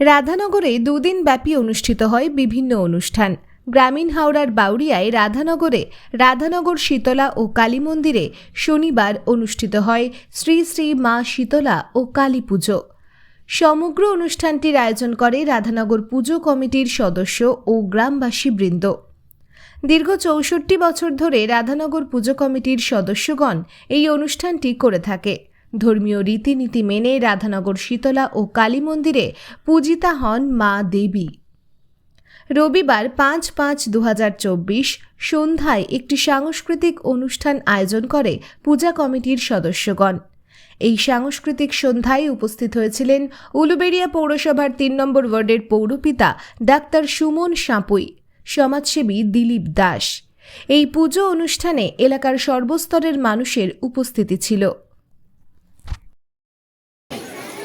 রাধানগরে দুদিন ব্যাপী অনুষ্ঠিত হয় বিভিন্ন অনুষ্ঠান। গ্রামীণ হাওড়ার বাউরিয়ায় রাধানগরে রাধানগর শীতলা ও কালী মন্দিরে শনিবার অনুষ্ঠিত হয় শ্রী শ্রী মা শীতলা ও কালী পুজো। সমগ্র অনুষ্ঠানটির আয়োজন করে রাধানগর পুজো কমিটির সদস্য ও গ্রামবাসী বৃন্দ। দীর্ঘ চৌষট্টি বছর ধরে রাধানগর পুজো কমিটির সদস্যগণ এই অনুষ্ঠানটি করে থাকে। ধর্মীয় রীতিনীতি মেনে রাধানগর শীতলা ও কালী মন্দিরে পূজিতা হন মা দেবী। রবিবার পাঁচ পাঁচ দু চব্বিশ সন্ধ্যায় একটি সাংস্কৃতিক অনুষ্ঠান আয়োজন করে পূজা কমিটির সদস্যগণ। এই সাংস্কৃতিক সন্ধ্যায় উপস্থিত হয়েছিলেন উলুবেড়িয়া পৌরসভার তিন নম্বর ওয়ার্ডের পৌরপিতা ডাক্তার সুমন সাঁপুই, সমাজসেবী দিলীপ দাস। এই পুজো অনুষ্ঠানে এলাকার সর্বস্তরের মানুষের উপস্থিতি ছিল।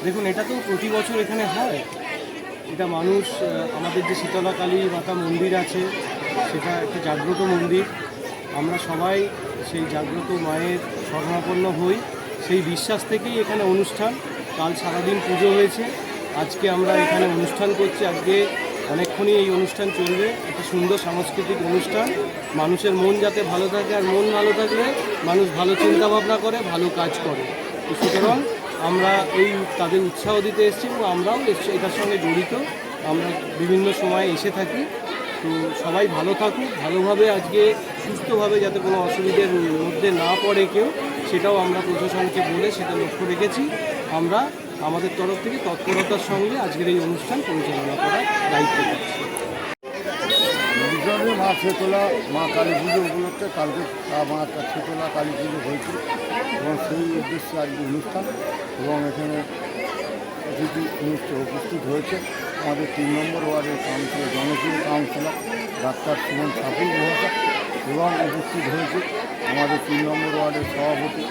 দেখুন, এটা তো প্রতি বছর এখানে হয়। এটা মানুষ আমাদের যে শীতলা কালী মাতা মন্দির আছে, সেটা একটা জাগ্রত মন্দির। আমরা সবাই সেই জাগ্রত মায়ের শরণাপন্ন হই। সেই বিশ্বাস থেকেই এখানে অনুষ্ঠান। কাল সারাদিন পুজো হয়েছে। আজকে আমরা এখানে অনুষ্ঠান করছি। আজকে অনেকক্ষণই এই অনুষ্ঠান চলবে। একটা সুন্দর সাংস্কৃতিক অনুষ্ঠান। মানুষের মন যাতে ভালো থাকে আর মন ভালো থাকলে মানুষ ভালো চিন্তা ভাবনা করে, ভালো কাজ করে। সুতরাং আমরা এই তাদের উৎসাহ দিতে এসেছি এবং আমরাও এটার সঙ্গে জড়িত। আমরা বিভিন্ন সময় এসে থাকি। তো সবাই ভালো থাকুক, ভালোভাবে আজকে সুস্থভাবে যাতে কোনো অসুবিধার মধ্যে না পড়ে কেউ, সেটাও আমরা প্রশাসনকে বলে সেটা লক্ষ্য রেখেছি। আমরা আমাদের তরফ থেকে তৎপরতার সঙ্গে আজকের এই অনুষ্ঠান পরিচালনা করার দায়িত্ব পাচ্ছি বিজয় মা শেতলা, মা কালী পুজো উপলক্ষে কালকে মা শেতলা, কালী পুজো হয়েছে এবং সেই উদ্দেশ্যে আজকে অনুষ্ঠান এবং এখানে অতিথি অনুষ্ঠান উপস্থিত হয়েছে। আমাদের তিন নম্বর ওয়ার্ডের কাউন্সিলর, জনপ্রিয় কাউন্সিলর, ডাক্তার সুমন ঠাকুর মহাশয় এবং উপস্থিত হয়েছে আমাদের তিন নম্বর ওয়ার্ডের সভাপতি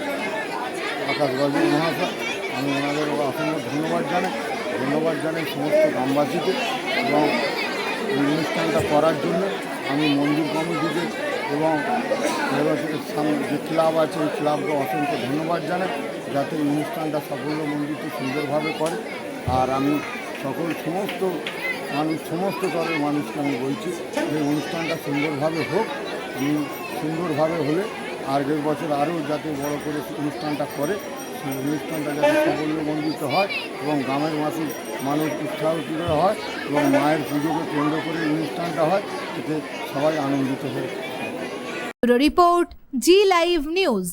আকাশ গজী মহাশয়। আমি ওনাদের অসংখ্য ধন্যবাদ জানাই। ধন্যবাদ জানাই সমস্ত গ্রামবাসীকে এবং এই অনুষ্ঠানটা করার জন্য আমি মন্দির কমিটিকে এবং যে ক্লাব আছে, ওই ক্লাবকে অসংখ্য ধন্যবাদ জানাই, যাতে এই অনুষ্ঠানটা মন্দিরটি সুন্দরভাবে করে। আর আমি সকল সমস্ত মানুষ, সমস্ত স্তরের মানুষকে আমি বলছি, যে অনুষ্ঠানটা সুন্দরভাবে হোক, আমি সুন্দরভাবে হলে আগের বছর আরও যাতে বড় করে অনুষ্ঠানটা করে সেই অনুষ্ঠানটা যাতে সাফল্যমণ্ডিত হয় এবং গ্রামের মাসি মানুষ উৎসাহিত হয় এবং মায়ের পুজোকে কেন্দ্র করে অনুষ্ঠানটা হয়, এতে সবাই আনন্দিত হয়ে রিপোর্ট, জি লাইভ নিউজ।